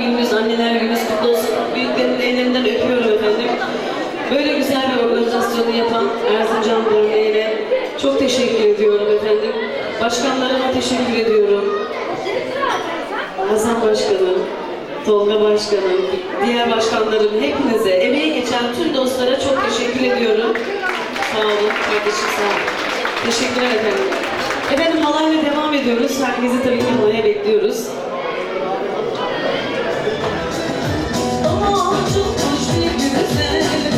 gününüz, anneler gününüz kutlu olsun. Büyüklerin ellerinden öpüyorum efendim. Böyle güzel bir organizasyonu yapan Erzincan Derneği'ne çok teşekkür ediyorum efendim. Başkanlarıma teşekkür ediyorum. Hasan Başkanım, Tolga Başkanım, diğer başkanlarım hepinize, emeği geçen tüm dostlara çok teşekkür ediyorum. Sağ olun kardeşim sağ olun. Teşekkürler efendim. Efendim halayla devam ediyoruz. Herkesi tabii ki halaya bekliyoruz. Çocukmuş bir güzel.